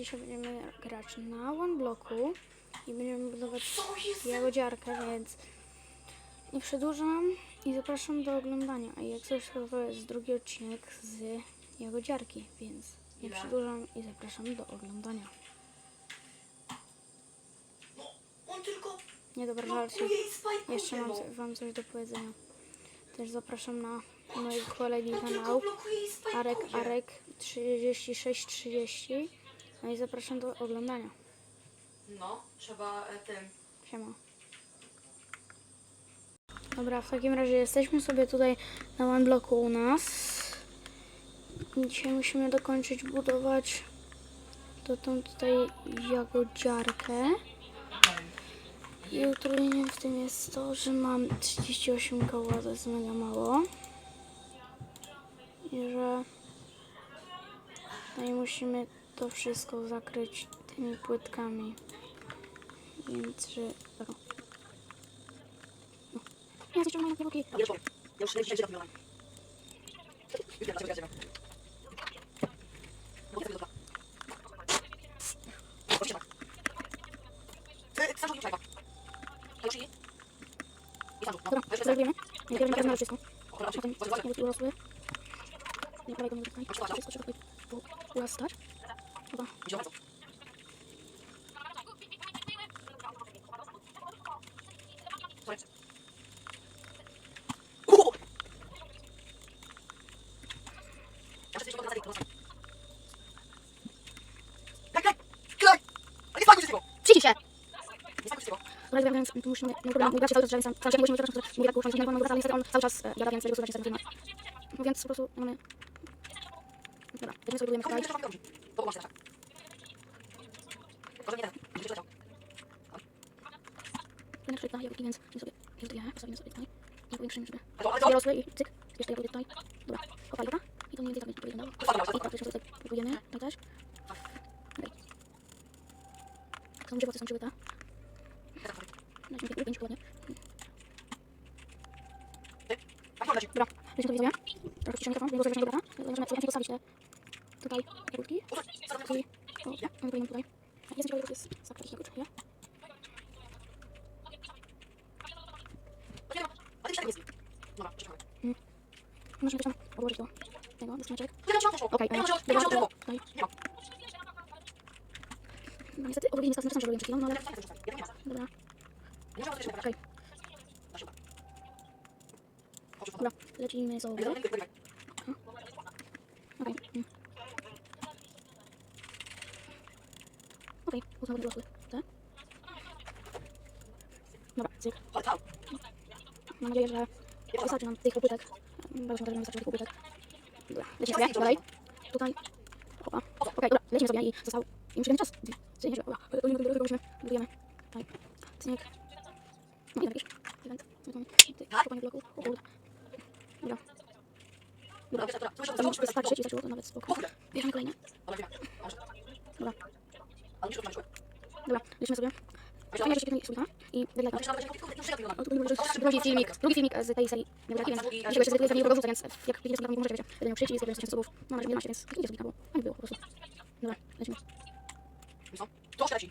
dzisiaj będziemy grać na one bloku i będziemy budować jagodziarkę, więc nie przedłużam i zapraszam do oglądania. A jak coś to jest drugi odcinek z jagodziarki, więc nie przedłużam i zapraszam do oglądania. Nie dobra, żarcie. Jeszcze mam wam coś do powiedzenia. Też zapraszam na mój kolejny kanał Arek Arek 3630 no i zapraszam do oglądania. No, trzeba e, tym. Siema. Dobra, w takim razie jesteśmy sobie tutaj na OneBlocku u nas. Dzisiaj musimy dokończyć budować to tą tutaj jagodziarkę. I utrudnieniem w tym jest to, że mam 38 koła, to jest mega mało. I że... No i musimy to wszystko zakryć tymi płytkami. Więc, że... No. Ja zaczynam na drugi. Już nie widzę, Dobra, co zrobimy? Nie wiem, jak na wszystko. Potem urosły. Nie prawie go nie dotknę. Wszystko trzeba tutaj ulastać. Dalej więc tu już mamy problem. Mój brat się cały czas drzemie sam. Sam się musimy przepraszam, że mój brat był szanowny, bo mój brat, ale niestety on cały czas jada, więc jego słuchać niestety nie Więc po prostu mamy... Dobra, weźmy sobie budujemy kopać. Bo masz tak. Może nie tak. Nie przeczytał. Będę przeczytał jabłki, więc nie sobie je zdjęłem, postawimy sobie tutaj. I powiększymy, żeby... Dwie rosły i cyk. Jeszcze jabłki tutaj. Dobra, kopali, dobra? I to mniej więcej tak będzie wyglądało. I tak, jeszcze tutaj próbujemy, tak też. Są drzewo, co są drzewo, tak? 5 ładnie. Dobra, lecimy to widzowie. Teraz ciszę mikrofon, żeby zagrać mikrofon. Możemy lepiej postawić te tutaj jagódki. I o, ja, mamy tutaj. Jestem ciekawy, już jest sak takich jagód, ja. Dobra, czekamy. Możemy mm. też tam odłożyć do tego, do skrzyneczek. Okej, okay, dobra, dobra, tutaj. No niestety, ogólnie nie stawmy, że robię przed chwilą, no ale... Dobra. Czekaj. Dobra, lecimy z obu. Okej. Okay. Okej, okay. uznałem dorosły. Te? Dobra, cyk. Mam nadzieję, że wystarczy nam tych kopytek. Bardzo się nam wystarczy tych kopytek. Dobra, lecimy sobie dalej. Tutaj. Opa. Okej, okay, dobra, lecimy sobie i został. I musimy mieć czas. Cyk, nie, że dobra. Budujemy, budujemy. Budujemy. Tak. Cyk. Nie napisz. Szukanie bloku. O kurde. Dobra. Dobra, to muszę wystarczyć, wystarczyło to nawet spoko. Bierzemy kolejne. Dobra. Dobra, liczmy sobie. Fajnie, że się tutaj słucha i wygląda. Drugi filmik, drugi filmik z tej serii nie braki, więc jeśli go jeszcze zdecyduję, to nie porzucę, więc jak widzicie, to możecie wiecie, będą przyjść i jest 90 subów. No, ale nie ma się, więc nie jest to, bo nie było po prostu. Dobra, lecimy. To leci.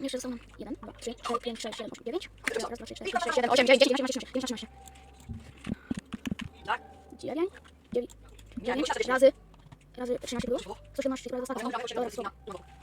Jeszcze został nam 1, 2, 3, 4, 5, 6, 7, 8, 9. Raz, 2, 3, 4, 5, 6, 7, 8, 9, 10, 11, 12, 13, 14, 15, 9, 9 razy, razy 13 było. 118, które zostało. Dobra,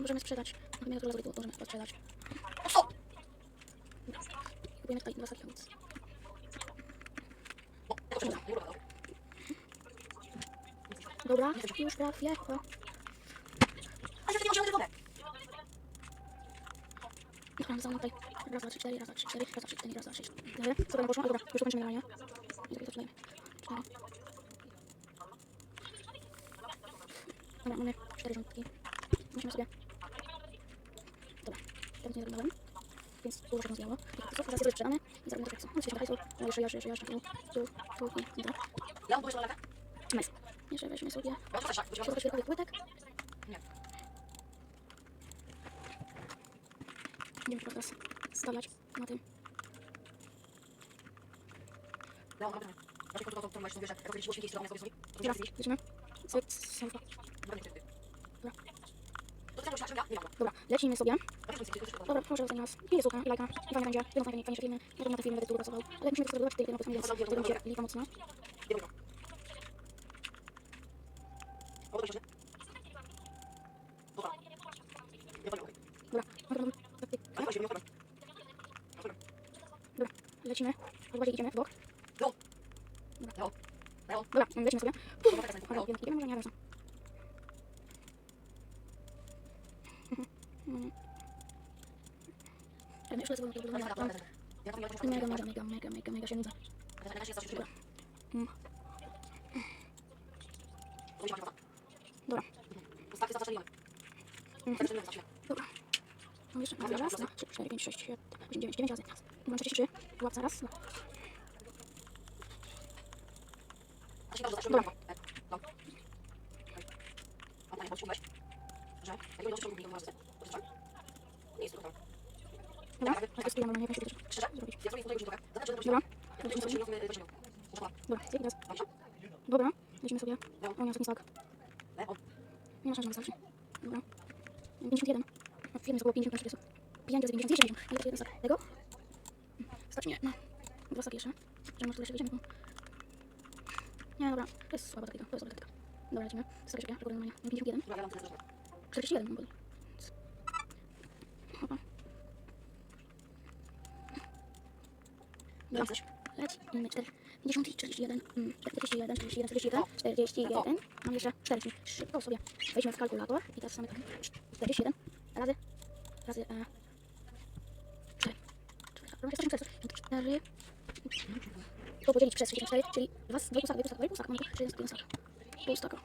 możemy sprzedać. Mamy dużo lazurytu, możemy sprzedać. O! Kupujemy tutaj dwa staki owiec. Dobra, już prawie. O. Ale ja nie wziąłem wodę. Dobra, no tutaj. Raz, dwa, trzy, cztery, raz, dwa, trzy, cztery, raz, dwa, trzy, cztery, raz, dwa, trzy, cztery. Dobra, co tam poszło? A, dobra, już kończymy granie. I tak zaczynajmy. Cztery. Dobra, mamy cztery rządki. Musimy sobie Dobra, teraz nie zrobiłem. Więc dużo się. I co, teraz jest sprzedane. I zrobimy co. No, jeszcze hajsu. No, jeszcze, jeszcze, jeszcze. Tu, tu, tu i dobra. Ja mam lewę. Nice. Jeszcze weźmy sobie... To też tak. Środek świetnych płytek. Nie. Będziemy teraz stawiać na tym. Ja mam pytanie. Dlaczego to, to, to masz, mówisz, jak robiliście głośniki i sobie sobie? To Dobra, musisz lecimy. Cyk. Dobra, nie. Dobra. To Nie mam. Dobra, lecimy sobie. Jest? Dobra, proszę ocenić nas. I suka, i lajka. I fajnie będzie. Będą fajnie, fajniejsze filmy. Nie wiem, na te filmy będę tu pracował. Ale musimy to no bo to jest tego mi się lika mocno. Dobra. Dobra, dobra. Dobra, lecimy. Dwa idziemy w bok. No. No. No. Dobra, lecimy sobie. Dobra, tak, tak, Dobra, no. idziemy, idziemy, nie wiem. Ale myślę, że to Dobra, było dobra, dobra. Ja to nie wiem, Mega, mega, mega, mega, mega, mega się nudzę. Zawsze Mm. To. Dobra, Mhm. Tak, dobra. Mam jeszcze raz, raz, dwa, trzy, cztery, pięć, sześć, siedem, osiem, dziewięć, dziewięć razy. Mam 33, łapca raz, dwa. A się dobrze, zawsze nie No. A panie, bo weź. Że? Jak nie dość, to nie możesz. Nie jest trudno. Dobra, ale testujemy, no nie wiem, zrobić. Dobra, to wyjaśniło. Można. dobra? Dobra, lecimy sobie. No. O, nie, ostatni. Lewo. Nie ma szans, że. Dobra. 51. A w firmie około 50 na 40. 5 razy 50, 260. Ile to jeden sak? Tego? Starczy nie. No. Dwa saki jeszcze. Że może tu jeszcze wyjdziemy. Nie, dobra. To jest słaba taktyka. To jest słaba taktyka. Dobra, lecimy. Stary szybkie. Rekord normalnie. 51. Dobra, ja mam tyle też. 41 mam boli. Opa. Dobra. Lecimy. 4. 50 i 41. Mm, 41, 41, 41, 41. Mam jeszcze 40. Szybko sobie wejdźmy w kalkulator i teraz mamy tak 41 razy razy e, 4. 4. To podzielić przez 64, czyli 2 2 pół staka, 2 pół staka, 2 pół staka, mamy tu 1 pół staka.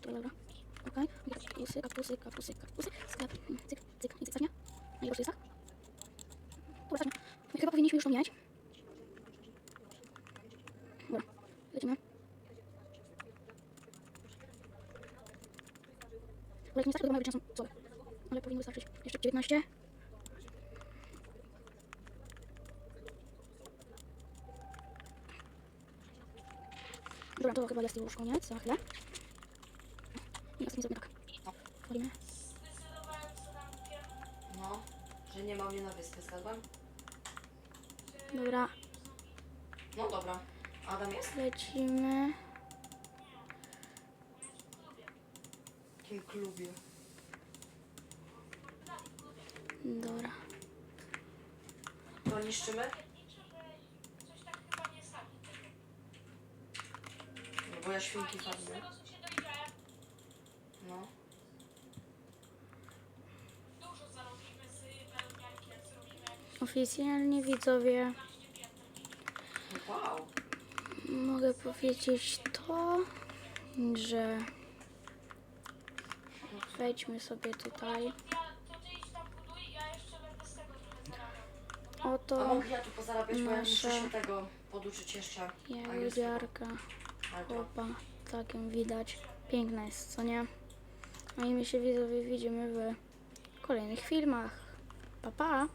To dobra. Okej. Plusy, kapusy, kapusy, kapusy. Sklep, mm, cyk, cyk i cyk, nie? Najgorszy jest tak? Dobra, chyba powinniśmy już to mieć. Dobra, lecimy. Ale nie starczy, to mają być są co? Ale powinno wystarczyć. Jeszcze 19. Dobra, to chyba jest już koniec, za chwilę. I ostatni zrobię tak. Wchodzimy. No, że nie ma mnie na wyspę, zgadłem? Dobra, No dobra. Adam jest? lecimy. W jakim klubie? Dobra. To niszczymy? No bo ja świnki farmię. No. Oficjalnie widzowie. Mogę powiedzieć to, że wejdźmy sobie tutaj. A Oto mogę ja tu pozarabiać, bo ja muszę się tego poduczyć jeszcze. Ale to- chłopa, takim widać. Piękna jest, co nie? No i my się widzowie widzimy w kolejnych filmach. Pa, pa!